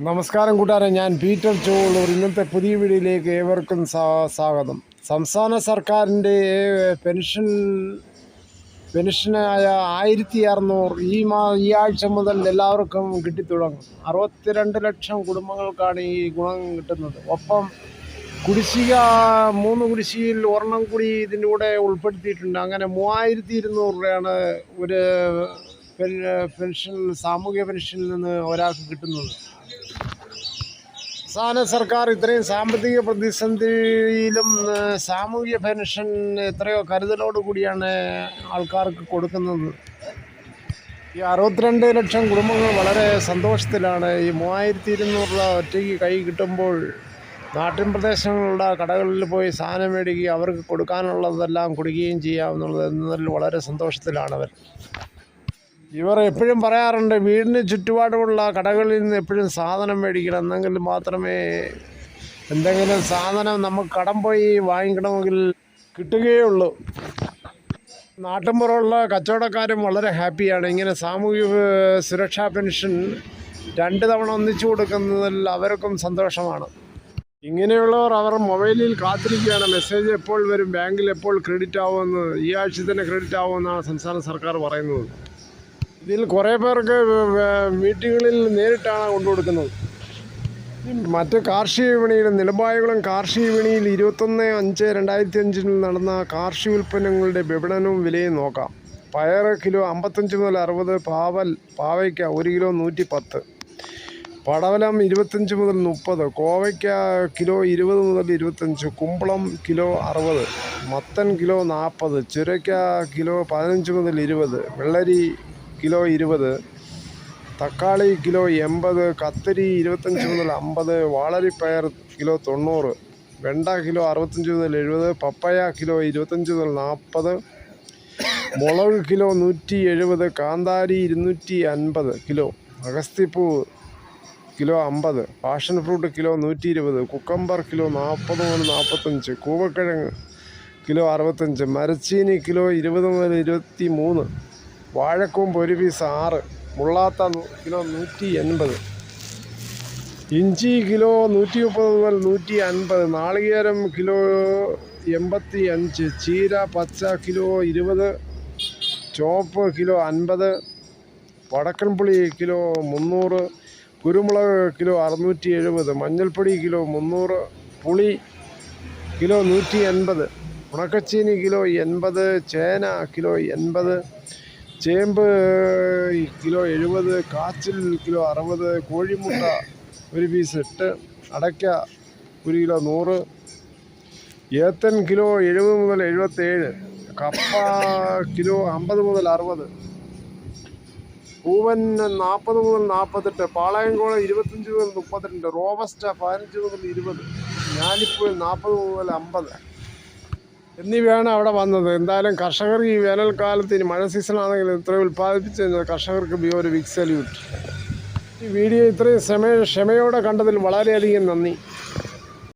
നമസ്കാരം കൂട്ടാരെ ഞാൻ പീറ്റർ ചോളൂർ. ഇന്നത്തെ പുതിയ വീഡിയോയിലേക്ക് ഏവർക്കും സ്വാഗതം. സംസ്ഥാന സർക്കാരിന്റെ പെൻഷൻ പെൻഷനായ ആയിരത്തി അറുന്നൂറ് ഈ മാ ഈ ആഴ്ച മുതൽ എല്ലാവർക്കും കിട്ടിത്തുടങ്ങും. അറുപത്തിരണ്ട് ലക്ഷം കുടുംബങ്ങൾക്കാണ് ഈ ഗുണം കിട്ടുന്നത്. ഒപ്പം കുടിശ്ശിക മൂന്ന് കുടിശ്ശികയിൽ ഒരെണ്ണം കൂടി ഇതിന്റെ കൂടെ ഉൾപ്പെടുത്തിയിട്ടുണ്ട്. അങ്ങനെ മൂവായിരത്തി ഇരുന്നൂറ് രൂപയാണ് ഒരു പെൻ- പെൻഷൻ സാമൂഹ്യ പെൻഷനിൽ നിന്ന് ഒരാൾക്ക് കിട്ടുന്നത്. സംസ്ഥാന സർക്കാർ ഇത്രയും സാമ്പത്തിക പ്രതിസന്ധിയിലും സാമൂഹ്യ പെൻഷൻ എത്രയോ കരുതലോട് കൂടിയാണ് ആൾക്കാർക്ക് കൊടുക്കുന്നത്. ഈ അറുപത്തിരണ്ട് ലക്ഷം കുടുംബങ്ങൾ വളരെ സന്തോഷത്തിലാണ്. ഈ മൂവായിരത്തി ഇരുന്നൂറ് രൂപ ഒറ്റയ്ക്ക് കൈ കിട്ടുമ്പോൾ നാട്ടിൻ പ്രദേശങ്ങളുടെ കടകളിൽ പോയി സാധനം മേടിക്കുകയും അവർക്ക് കൊടുക്കാനുള്ളതെല്ലാം കൊടുക്കുകയും ചെയ്യാമെന്നുള്ളത് എന്നതിൽ വളരെ സന്തോഷത്തിലാണ് അവർ ഇവർ എപ്പോഴും പറയാറുണ്ട് വീടിന് ചുറ്റുപാടുമുള്ള കടകളിൽ നിന്ന് എപ്പോഴും സാധനം മേടിക്കണം. എന്നെങ്കിൽ മാത്രമേ എന്തെങ്കിലും സാധനം നമുക്ക് കടം പോയി വാങ്ങിക്കണമെങ്കിൽ കിട്ടുകയുള്ളൂ. നാട്ടിൻപുറമുള്ള കച്ചവടക്കാരും വളരെ ഹാപ്പിയാണ്. ഇങ്ങനെ സാമൂഹിക സുരക്ഷാ പെൻഷൻ രണ്ട് തവണ ഒന്നിച്ചു കൊടുക്കുന്നതിൽ അവർക്കും സന്തോഷമാണ്. ഇങ്ങനെയുള്ളവർ അവർ മൊബൈലിൽ കാത്തിരിക്കുകയാണ്. മെസ്സേജ് എപ്പോൾ വരും? ബാങ്കിൽ എപ്പോൾ ക്രെഡിറ്റ് ആവുമെന്ന് ഈ ആഴ്ച തന്നെ ക്രെഡിറ്റ് ആവുമെന്നാണ് സംസ്ഥാന സർക്കാർ പറയുന്നത്. ഇതിൽ കുറേ പേർക്ക് വീട്ടുകളിൽ നേരിട്ടാണ് കൊണ്ടുകൊടുക്കുന്നത്. മറ്റ് കാർഷിക വിപണിയിൽ നിലമ്പായകുളം കാർഷിക വിപണിയിൽ ഇരുപത്തൊന്ന് അഞ്ച് രണ്ടായിരത്തി അഞ്ചിൽ നടന്ന കാർഷിക ഉൽപ്പന്നങ്ങളുടെ വിപണനവും വിലയും നോക്കാം. പയർ കിലോ അമ്പത്തഞ്ച് മുതൽ അറുപത് പാവൽ പാവയ്ക്ക ഒരു കിലോ നൂറ്റി പത്ത് പടവലം ഇരുപത്തഞ്ച് മുതൽ മുപ്പത് കോവയ്ക്ക കിലോ ഇരുപത് മുതൽ ഇരുപത്തഞ്ച് കുമ്പളം കിലോ അറുപത് മത്തൻ കിലോ നാൽപ്പത് ചുരയ്ക്ക കിലോ പതിനഞ്ച് മുതൽ ഇരുപത് വെള്ളരി കിലോ ഇരുപത് തക്കാളി കിലോ എൺപത് കത്തിരി ഇരുപത്തഞ്ച് മുതൽ അമ്പത് വാളരിപ്പയർ കിലോ തൊണ്ണൂറ് വെണ്ട കിലോ അറുപത്തഞ്ച് മുതൽ എഴുപത് പപ്പയ കിലോ ഇരുപത്തഞ്ച് മുതൽ നാൽപ്പത് മുളക് കിലോ നൂറ്റി എഴുപത് കാന്താരി ഇരുന്നൂറ്റി അൻപത് കിലോ അഗസ്തിപ്പൂ കിലോ അമ്പത് പാഷൻ ഫ്രൂട്ട് കിലോ നൂറ്റി ഇരുപത് കുക്കമ്പർ കിലോ നാൽപ്പത് മുതൽ നാൽപ്പത്തഞ്ച് കൂവക്കിഴങ്ങ് കിലോ അറുപത്തഞ്ച് മരച്ചീനി കിലോ ഇരുപത് മുതൽ ഇരുപത്തി മൂന്ന് വാഴക്കൂമ്പ് ഒരു പീസ് ആറ് മുള്ളാത്ത കിലോ നൂറ്റി എൺപത്. ഇഞ്ചി കിലോ നൂറ്റി മുപ്പത് മുതൽ നൂറ്റി അൻപത്. നാളികേരം കിലോ എൺപത്തി അഞ്ച്. ചീര പച്ച കിലോ ഇരുപത്. ചോപ്പ് കിലോ അൻപത്. വടക്കൻപുളി കിലോ മുന്നൂറ്. കുരുമുളക് കിലോ അറുന്നൂറ്റി എഴുപത്. മഞ്ഞൾപ്പൊടി കിലോ മുന്നൂറ്. പുളി കിലോ നൂറ്റി എൺപത്. ഉണക്കച്ചീനി കിലോ എൺപത്. ചേന കിലോ എൺപത്. ചേമ്പ് കിലോ എഴുപത് കാച്ചിൽ കിലോ അറുപത് കോഴിമുട്ട ഒരു പീസ് എട്ട് അടയ്ക്ക ഒരു കിലോ നൂറ് ഏത്തൻ കിലോ എഴുപത് മുതൽ എഴുപത്തേഴ് കപ്പ കിലോ അമ്പത് മുതൽ അറുപത് പൂവൻ നാൽപ്പത് മുതൽ നാൽപ്പത്തെട്ട് പാളയംകോളം ഇരുപത്തഞ്ച് മുതൽ മുപ്പത്തിരണ്ട് റോബസ്റ്റ പതിനഞ്ച് മുതൽ ഇരുപത് ഞാലിപ്പൂവൻ നാൽപ്പത് മുതൽ അമ്പത്. എന്നിവയാണ് അവിടെ വന്നത്. എന്തായാലും കർഷകർ ഈ വേനൽക്കാലത്ത് ഇനി മഴ സീസണാണെങ്കിൽ ഇത്രയും കഴിഞ്ഞാൽ കർഷകർക്ക് ബി ഒരു ബിഗ് സല്യൂട്ട് ഈ വീഡിയോ ഇത്രയും ക്ഷമ ക്ഷമയോടെ കണ്ടതിൽ വളരെയധികം നന്ദി.